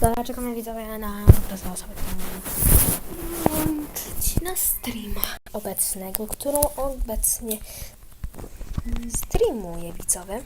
Dobra, czekamy widzowie na obrazę osoby, którą włączyć na streama obecnego, którą obecnie streamuje widzowie.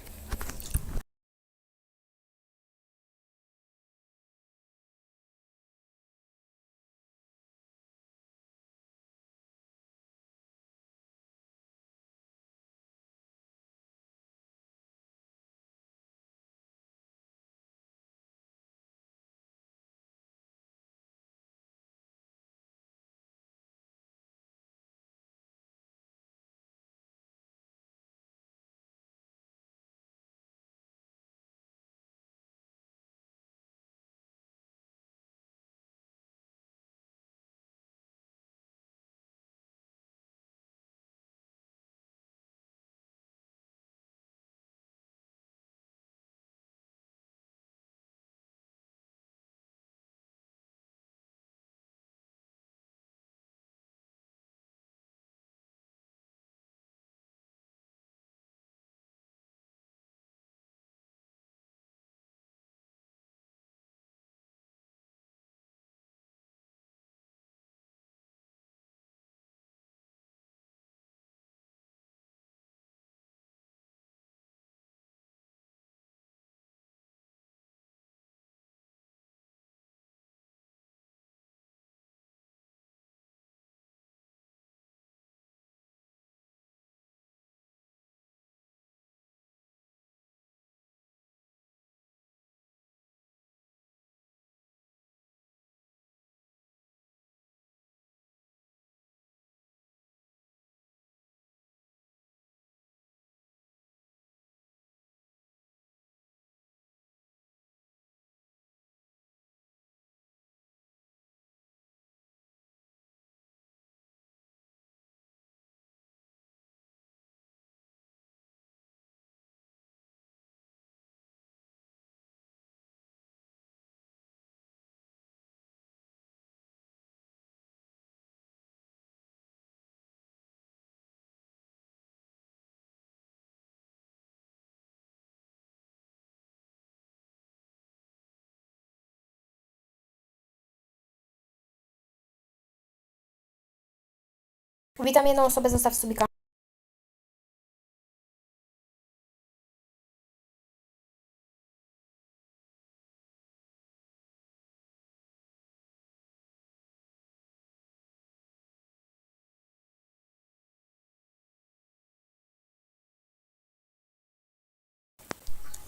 Witam jedną osobę, zostaw subika.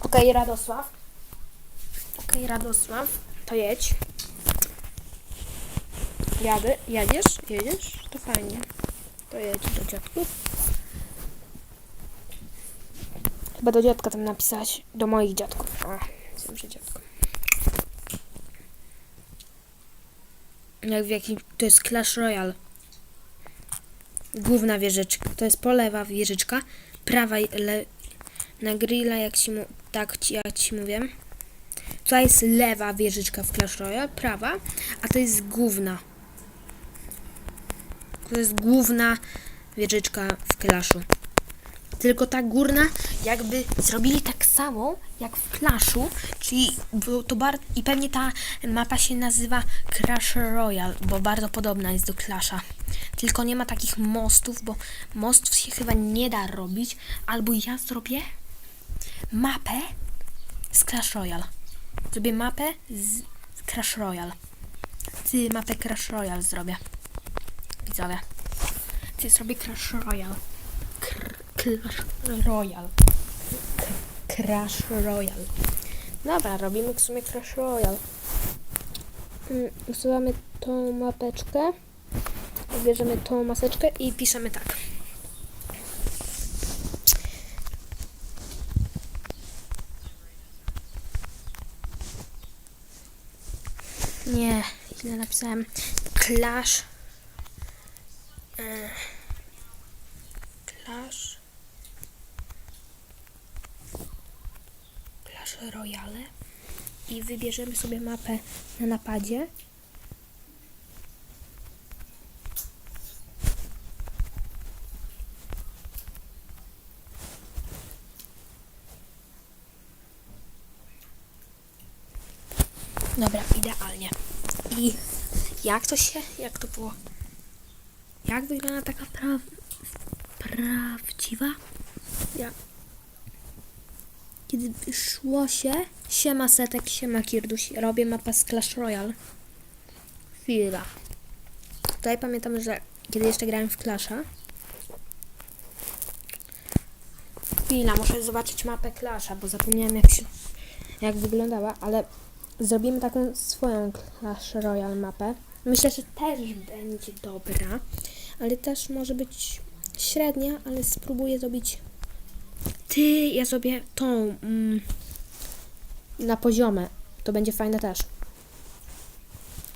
Okej, Radosław. Okej, Radosław, to jedź. Jadę, jedziesz? Jedziesz? To fajnie. To jedź do dziadków. Chyba do dziadka tam napisać. Do moich dziadków. A, wiem, że dziadko. Jak w jakim... To jest Clash Royale. Główna wieżyczka. To jest po lewa wieżyczka. Prawa le... na grilla, jak ci, mu... tak ci, jak ci mówię. To jest lewa wieżyczka w Clash Royale, prawa, a to jest główna. To jest główna wieżyczka w Clashu. Tylko ta górna, jakby zrobili tak samo jak w Clashu, czyli to bar i pewnie ta mapa się nazywa Clash Royale, bo bardzo podobna jest do Clasha. Tylko nie ma takich mostów, bo mostów się chyba nie da robić, albo ja zrobię mapę z Clash Royale. Zrobię mapę z Clash Royale. Ty mapę Clash Royale zrobię. Widzowie. Ty zrobię Clash Royale. Kr Clash Royale. K Crash Royale. Dobra, robimy w sumie Crash Royale. Mm, Usuwamy tą mapeczkę. Bierzemy tą maseczkę i piszemy tak. Nie, źle napisałem. Clash. E, Clash. Clash Royale. I wybierzemy sobie mapę na napadzie. Dobra, idealnie. I jak to się, jak to było? Jak wygląda taka pra... prawdziwa? Ja. Kiedy wyszło się, siema Setek, siema Kirduś, robię mapę z Clash Royale. Chwila. Tutaj pamiętam, że kiedy jeszcze grałem w Clasha. Chwila, muszę zobaczyć mapę Clasha, bo zapomniałem jak się, jak wyglądała, ale zrobimy taką swoją Clash Royale mapę. Myślę, że też będzie dobra, ale też może być średnia, ale spróbuję zrobić. Ty, ja zrobię tą mm, na poziomie. To będzie fajne też.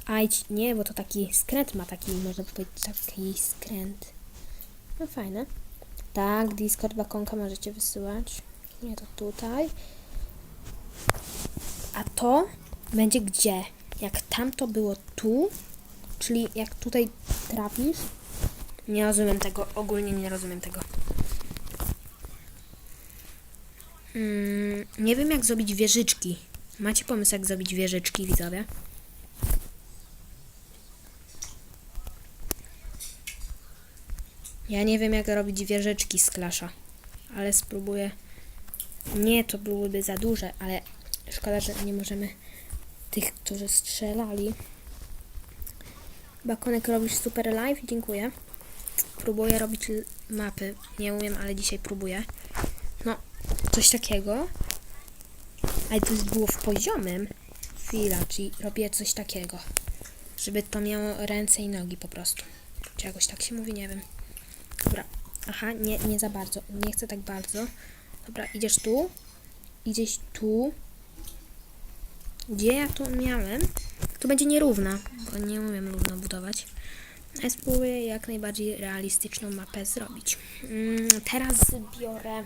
Aj, nie, bo to taki skręt ma taki, można powiedzieć, taki skręt. No fajne. Tak, Discord bakonka możecie wysyłać. Nie, to tutaj. A to będzie gdzie? Jak tamto było tu, czyli jak tutaj trafisz. Nie rozumiem tego, ogólnie nie rozumiem tego. Mm, nie wiem jak zrobić wieżyczki. Macie pomysł jak zrobić wieżyczki, widzowie? Ja nie wiem jak robić wieżyczki z klasza, ale spróbuję. Nie, to byłoby za duże, ale szkoda, że nie możemy tych, którzy strzelali. Bakonek robisz super live, dziękuję. Próbuję robić mapy. Nie umiem, ale dzisiaj próbuję. No, coś takiego. Ale to było w poziomym. Chwila, czyli robię coś takiego. Żeby to miało ręce i nogi po prostu. Czy jakoś tak się mówi, nie wiem. Dobra. Aha, nie, nie za bardzo. Nie chcę tak bardzo. Dobra, idziesz tu. Idziesz tu. Gdzie ja to miałem? Tu będzie nierówna, bo nie umiem równo budować. Spróbuję jak najbardziej realistyczną mapę zrobić. Mm, teraz biorę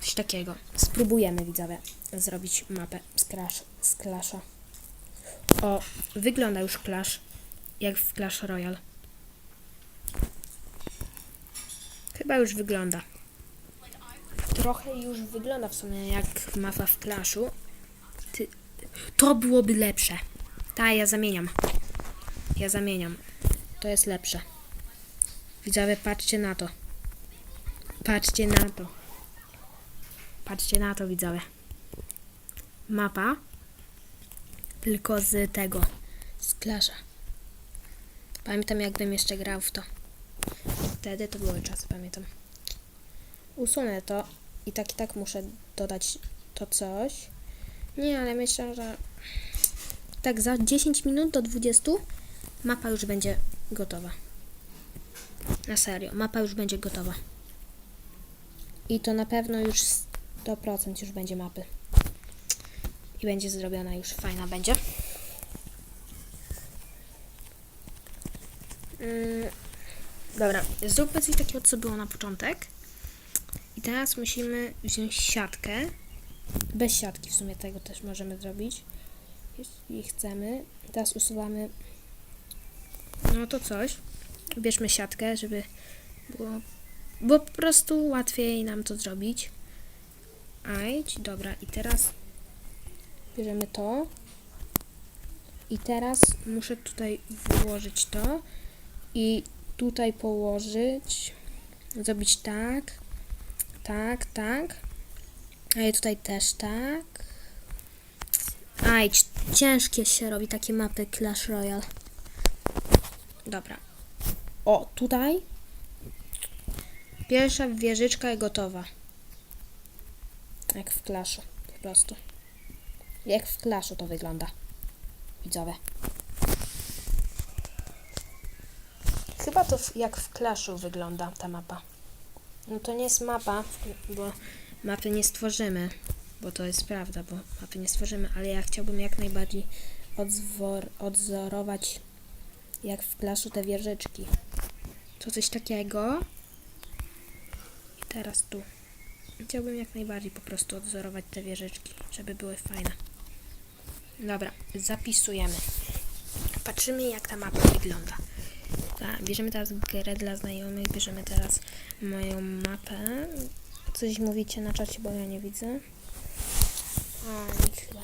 coś takiego. Spróbujemy, widzowie, zrobić mapę z, Clash, z Clasha. O, wygląda już Clash, jak w Clash Royale. Chyba już wygląda. Trochę już wygląda w sumie jak mapa w Clashu. Ty... To byłoby lepsze. Ta, ja zamieniam. Ja zamieniam. To jest lepsze. Widzowie, patrzcie na to. Patrzcie na to. Patrzcie na to, widzowie. Mapa. Tylko z tego. Z Clasha. Pamiętam, jakbym jeszcze grał w to. Wtedy to były czasy, pamiętam. Usunę to i tak i tak muszę dodać to coś. Nie, ale myślę, że tak za 10 minut do 20 mapa już będzie gotowa. Na serio, mapa już będzie gotowa. I to na pewno już 100% już będzie mapy. I będzie zrobiona już fajna będzie. Mm, Dobra, zróbmy coś takiego, co było na początek. I teraz musimy wziąć siatkę. Bez siatki w sumie tego też możemy zrobić. Jeśli chcemy. Teraz usuwamy no to coś. Bierzmy siatkę, żeby było, było po prostu łatwiej nam to zrobić. Ajdź, dobra. I teraz bierzemy to. I teraz muszę tutaj włożyć to. I tutaj położyć, zrobić tak, tak, tak, a i tutaj też tak. Aj, ciężkie się robi takie mapy Clash Royale. Dobra. O, tutaj pierwsza wieżyczka jest gotowa. Jak w Clashu, po prostu. Jak w Clashu to wygląda. Widzowie. Chyba to jak w Clashu wygląda ta mapa. No to nie jest mapa, bo mapy nie stworzymy, bo to jest prawda, bo mapy nie stworzymy, ale ja chciałbym jak najbardziej odzwor, odzorować jak w Clashu te wieżyczki. To coś takiego. I teraz tu. Chciałbym jak najbardziej po prostu odzorować te wieżyczki, żeby były fajne. Dobra, zapisujemy. Patrzymy jak ta mapa wygląda. Tak, bierzemy teraz grę dla znajomych, bierzemy teraz moją mapę. Coś mówicie na czacie, bo ja nie widzę. A, nic chyba.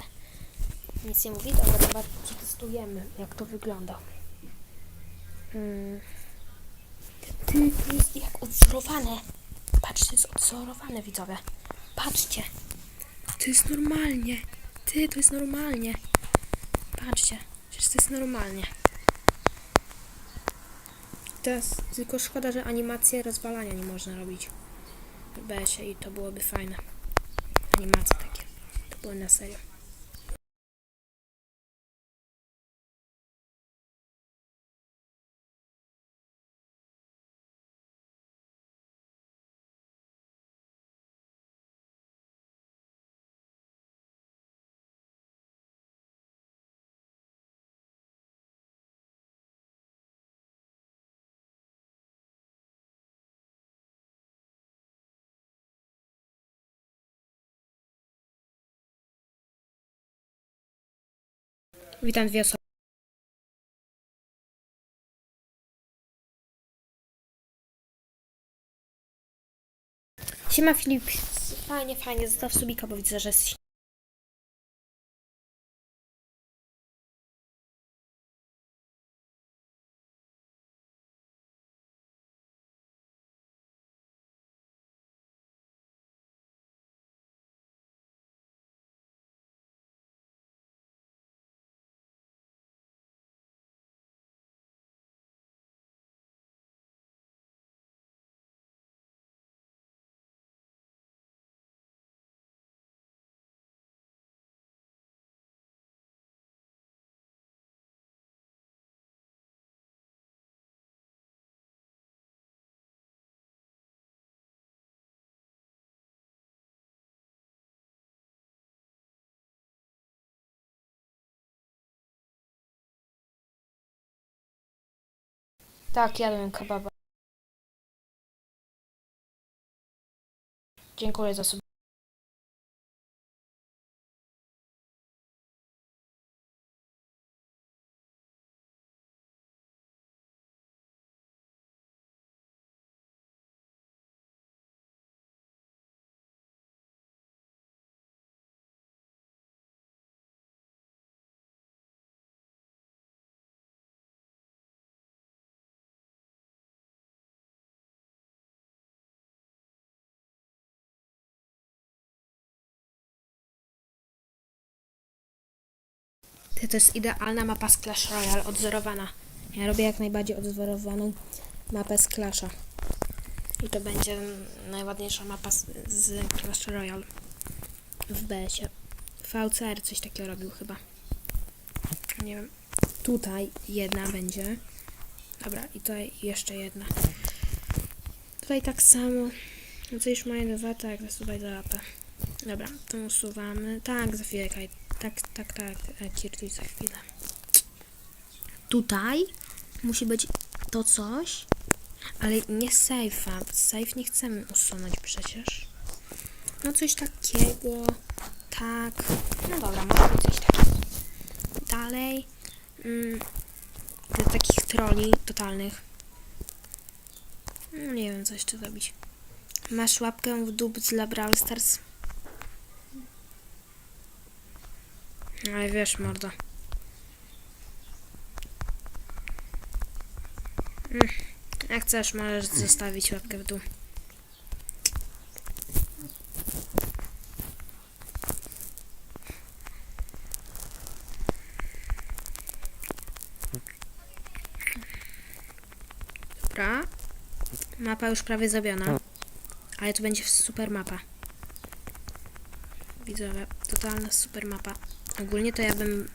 Nic nie mówi? Dobra, chyba przetestujemy, jak to wygląda. Hmm. Ty, to jest jak odzorowane. Patrzcie, jest odzorowane, widzowie. Patrzcie. To jest normalnie. Ty, to jest normalnie. Patrzcie. Przecież to jest normalnie. Teraz tylko szkoda, że animacje rozwalania nie można robić. W BS-ie i to byłoby fajne. Animacje takie. To były na serio. Witam dwie osoby. Siema Filip, fajnie, fajnie, zostaw subika, bo widzę, że jest Tak, jadłem kebaba. Dziękuję za sub. To jest idealna mapa z Clash Royale, odzorowana. Ja robię jak najbardziej odzorowaną mapę z Clasha. I to będzie najładniejsza mapa z, z Clash Royale w BS-ie. VCR coś takiego robił chyba. Nie wiem. Tutaj jedna będzie. Dobra, i tutaj jeszcze jedna. Tutaj tak samo. No co już mają dwa, tak, tutaj do lapy. Dobra, to usuwamy. Tak, za chwilę. Tak, tak, tak, e, Kirtuj za chwilę. Tutaj musi być to coś, ale nie safe'a. Safe nie chcemy usunąć przecież. No coś takiego. Tak. No dobra, może być coś takiego. Dalej. Mm, takich troli totalnych. No nie wiem, co jeszcze zrobić. Masz łapkę w dół dla Brawl Stars? Ale wiesz, mordo. Mm, Jak chcesz, możesz zostawić łapkę w dół. Dobra. Mapa już prawie zrobiona. Ale to będzie super mapa. Widzowie, totalna super mapa. Ogólnie to ja bym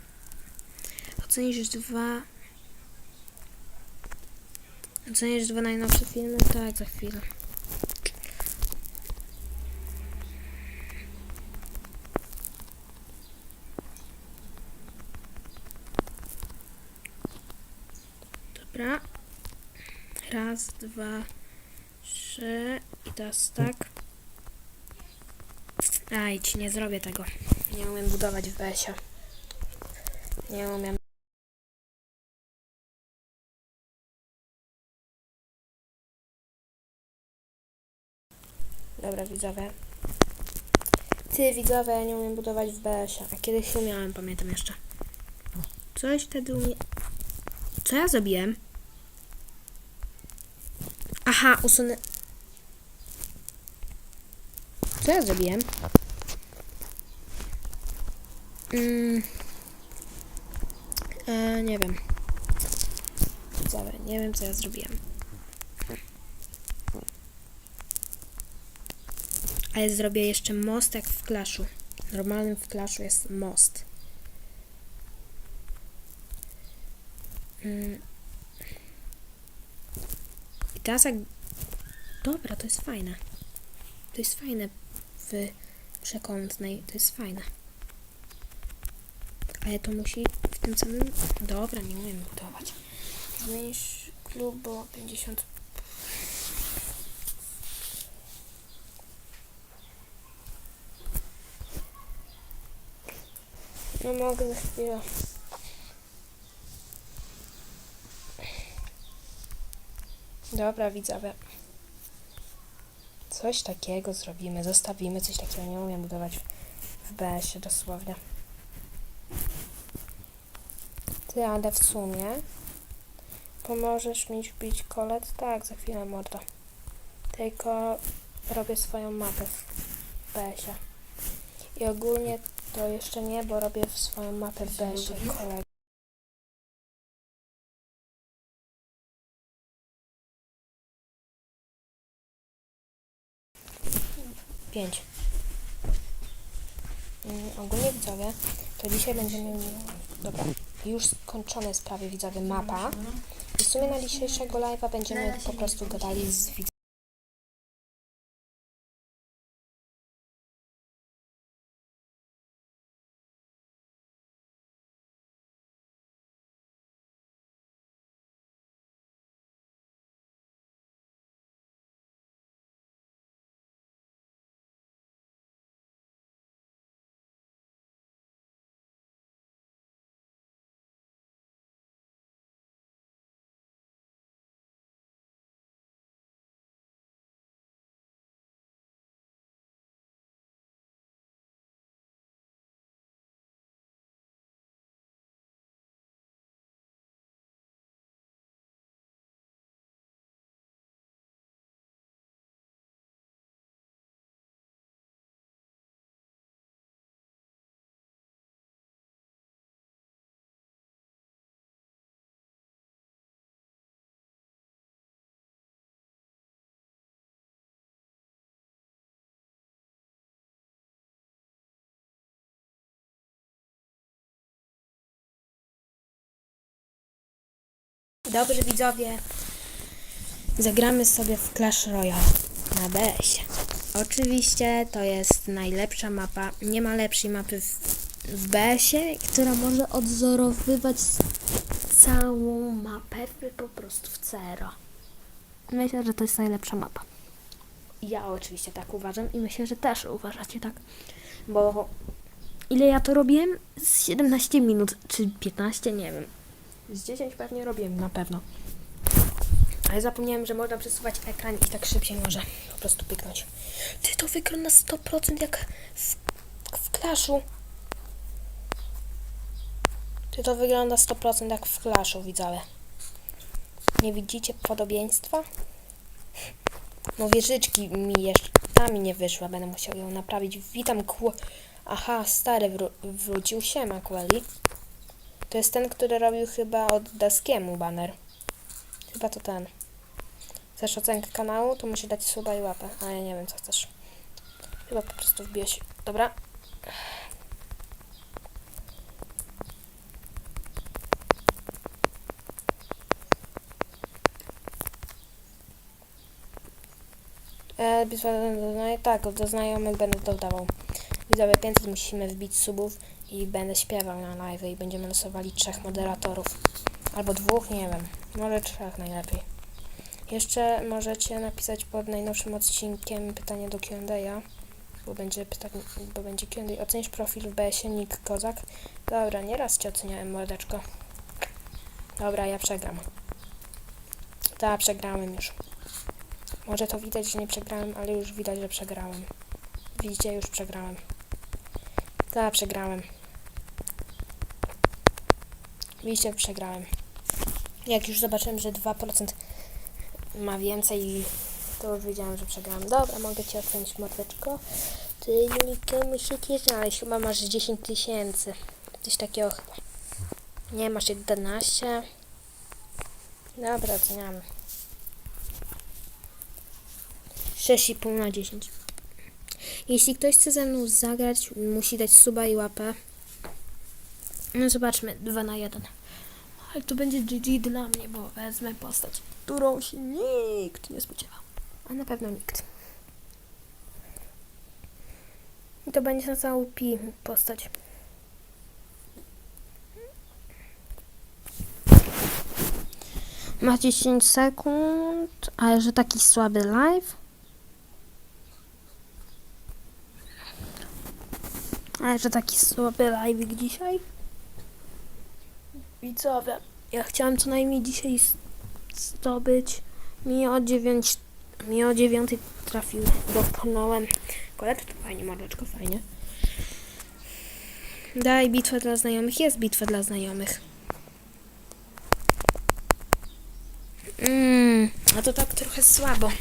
ocenisz dwa ocenisz dwa najnowsze filmy? Tak, za chwilę. Dobra. Raz, dwa, trzy i teraz tak. Ajdź, nie zrobię tego. Nie umiem budować w BS-ie. Nie umiem. Dobra, widzowie. Ty widzowie, ja nie umiem budować w BS-ie. A kiedyś umiałem, pamiętam jeszcze. Coś wtedy umie... Co ja zrobiłem? Aha, usunę... Co ja zrobiłem? Mm. E, nie wiem. Widzowie, nie wiem co ja zrobiłem. Ale zrobię jeszcze most jak w Clashu. Normalnym w Clashu jest most. Mm. I teraz jak... Dobra, to jest fajne. To jest fajne w przekątnej. To jest fajne. Ale to musi w tym samym... Dobra, nie umiem budować. Zmniejsz klub, bo 50... No mogę za chwilę. Dobra, widzowie. Coś takiego zrobimy, zostawimy coś takiego. Nie umiem budować w BS-ie dosłownie. Ty, ale w sumie pomożesz mi wbić kolet? Tak, za chwilę mordo. Tylko robię swoją mapę w BS-ie. I ogólnie to jeszcze nie, bo robię swoją mapę w BS-ie koleg. Pięć. Mm, ogólnie widzowie, to dzisiaj będziemy... Dobra, już skończone jest prawie widzowie mapa. I w sumie na dzisiejszego live'a będziemy po prostu gadali z widzami. Dobrze widzowie, zagramy sobie w Clash Royale na BS. Oczywiście to jest najlepsza mapa, nie ma lepszej mapy w, w BS-ie, która może odzorowywać całą mapę po prostu w zero. Myślę, że to jest najlepsza mapa. Ja oczywiście tak uważam i myślę, że też uważacie tak, bo ile ja to robiłem? Z 17 minut, czy 15, nie wiem. Z 10 pewnie robiłem, na pewno. Ale zapomniałem, że można przesuwać ekran i tak szybciej może po prostu pyknąć. Ty to wygląda na 100% jak w, w Clashu. Ty to wygląda 100% jak w Clashu, widzowie. Nie widzicie podobieństwa? No wieżyczki mi jeszcze, ta mi nie wyszła, będę musiał ją naprawić. Witam kło... Aha, stary wró- wrócił się, Quelli. To jest ten, który robił chyba od Daskiemu banner. Chyba to ten. Chcesz ocenkę kanału, to musisz dać suba i łapę. A ja nie wiem, co chcesz. Chyba po prostu wbiłeś. Dobra. E, bitwa do znajomych, tak, do znajomych będę dodawał. Widzowie 500 musimy wbić subów i będę śpiewał na live i będziemy losowali trzech moderatorów. Albo dwóch, nie wiem. Może trzech najlepiej. Jeszcze możecie napisać pod najnowszym odcinkiem pytanie do Q&A, bo będzie pytanie, bo będzie Q&A. Ocenisz profil w BS-ie Nick Kozak. Dobra, nieraz cię oceniałem, mordeczko. Dobra, ja przegram. Tak, przegrałem już. Może to widać, że nie przegrałem, ale już widać, że przegrałem. Widzicie, już przegrałem. Ta, przegrałem. Widzicie, przegrałem. Jak już zobaczyłem, że 2% ma więcej, to już wiedziałem, że przegrałem. Dobra, mogę cię ocenić, mordeczko. Ty, Julika, musicie znaleźć. Chyba masz 10 tysięcy. Coś takiego chyba. Nie, masz 11. Dobra, oceniamy. 6,5 na 10. Jeśli ktoś chce ze mną zagrać, musi dać suba i łapę. No zobaczmy, 2 na 1. Ale to będzie GG dla mnie, bo wezmę postać, którą się nikt nie spodziewał. A na pewno nikt. I to będzie na całą pi postać. Ma 10 sekund, ale że taki słaby live. Ale że taki słaby live dzisiaj. Widzowie, ja chciałam co najmniej dzisiaj zdobyć. Mi o 9, mi o 9 trafił, dopchnąłem. Kolet, to fajnie, mordeczko, fajnie. Daj bitwę dla znajomych. Jest bitwa dla znajomych. Mm, a to tak trochę słabo,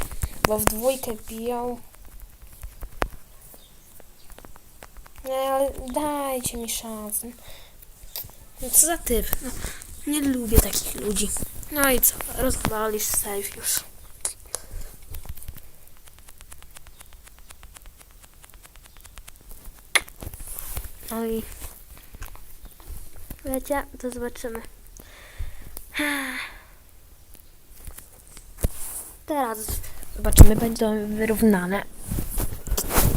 bo w dwójkę biją. Nie, ale dajcie mi szansę. No co za typ? No, nie lubię takich ludzi. No i co? Rozwalisz safe już. No i... Wiecie, to zobaczymy. Teraz zobaczymy, będą wyrównane.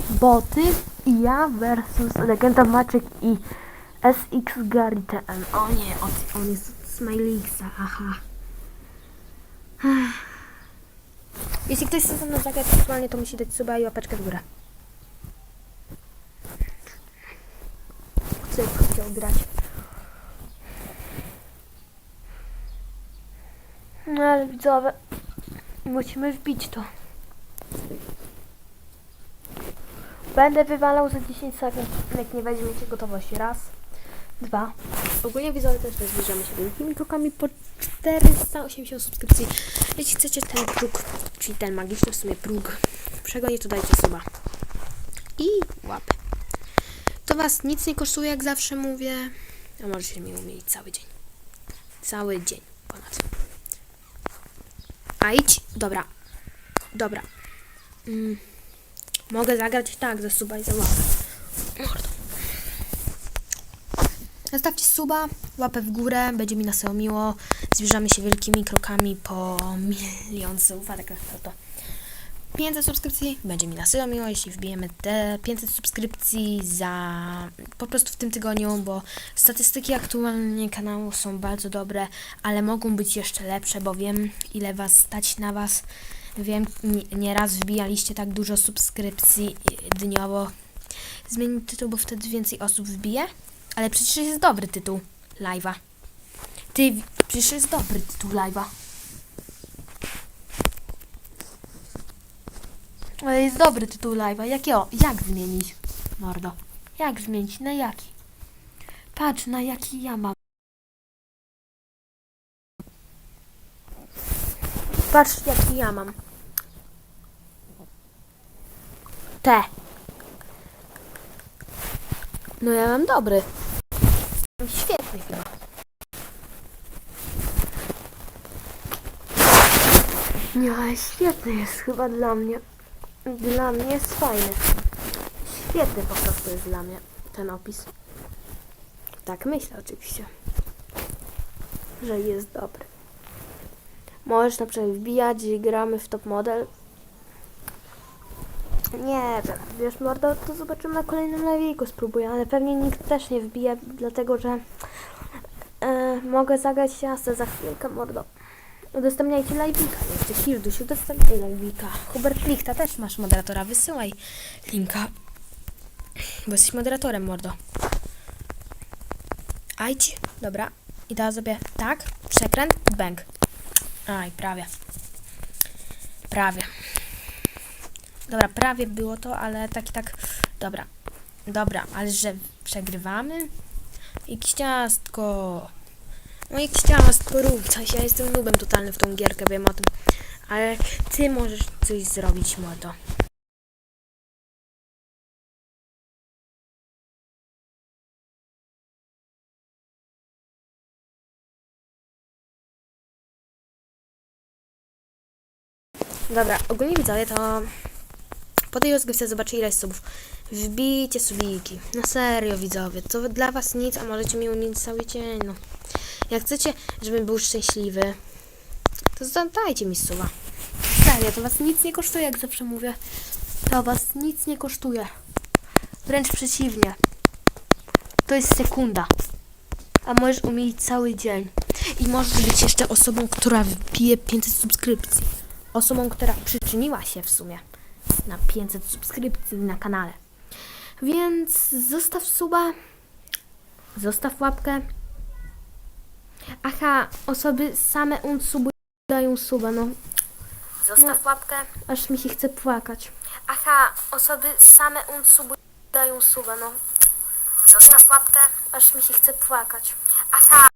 Boty i ja versus Legenda Maciek i SX Gary TM. O nie, on, jest od Smilexa, aha. Jeśli ktoś chce ze mną zagrać aktualnie, to musi dać suba i łapeczkę w górę. By chciał grać? No ale widzowie, musimy wbić to. Będę wywalał za 10 sekund, jak nie weźmiecie gotowości. Raz, dwa. Ogólnie widzowie też zbliżamy się wielkimi krokami po 480 subskrypcji. Jeśli chcecie ten próg, czyli ten magiczny w sumie próg, przegonić, to dajcie suba. I łapę. To was nic nie kosztuje, jak zawsze mówię. A możecie mi umieć cały dzień. Cały dzień ponad. A idź. Dobra. Dobra. Mm. Mogę zagrać tak, za suba i za łapę. Mordo. Zostawcie suba, łapę w górę, będzie mi na serio miło. Zbliżamy się wielkimi krokami po milion subów, a tak to 500 subskrypcji, będzie mi na serio miło, jeśli wbijemy te 500 subskrypcji za po prostu w tym tygodniu, bo statystyki aktualnie kanału są bardzo dobre, ale mogą być jeszcze lepsze, bo wiem ile was stać na was. Wiem, nie- nieraz wbijaliście tak dużo subskrypcji dniowo. Zmienić tytuł, bo wtedy więcej osób wbije. Ale przecież jest dobry tytuł live'a. Ty, przecież jest dobry tytuł live'a. Ale jest dobry tytuł live'a. Jakiego? Jak zmienić? Mordo. Jak zmienić? Na jaki? Patrz, na jaki ja mam. Patrz, jaki ja mam. Te. No ja mam dobry. Świetny chyba. Nie, ale świetny jest chyba dla mnie. Dla mnie jest fajny. Świetny po prostu jest dla mnie ten opis. Tak myślę oczywiście. Że jest dobry. Możesz na przykład wbijać, gramy w top model. Nie wiem, wiesz mordo, to zobaczymy na kolejnym live'iku spróbuję, ale pewnie nikt też nie wbije, dlatego że e, mogę zagrać jasne za chwilkę mordo. Udostępniajcie live'ika, jeszcze Hilduś, udostępniaj live'ika. Hubert Lichta też masz moderatora, wysyłaj linka, bo jesteś moderatorem mordo. Ajdź, dobra, i teraz sobie tak, przekręt, bęk. Aj, prawie. Prawie. Dobra, prawie było to, ale tak i tak. Dobra. Dobra, ale że Przegrywamy? Jakieś ciastko. No jakieś ciastko rób coś. Ja jestem nubem totalny w tą gierkę, wiem o tym. Ale ty możesz coś zrobić, mordo. Dobra, ogólnie widzowie to po tej rozgrywce zobaczę ile subów. Wbijcie subiki. Na serio widzowie, to dla was nic, a możecie mi umieć cały dzień, no. Jak chcecie, żebym był szczęśliwy, to zadajcie mi suba. Serio, to was nic nie kosztuje, jak zawsze mówię. To was nic nie kosztuje. Wręcz przeciwnie. To jest sekunda. A możesz umieć cały dzień. I możesz być jeszcze osobą, która wbije 500 subskrypcji. Osobą, która przyczyniła się w sumie na 500 subskrypcji na kanale. Więc zostaw suba, zostaw łapkę. Aha, osoby same unsubują suba, no. Zostaw łapkę. Aż mi się chce płakać. Aha, osoby same unsubują suba, no. Zostaw łapkę. Aż mi się chce płakać. Aha,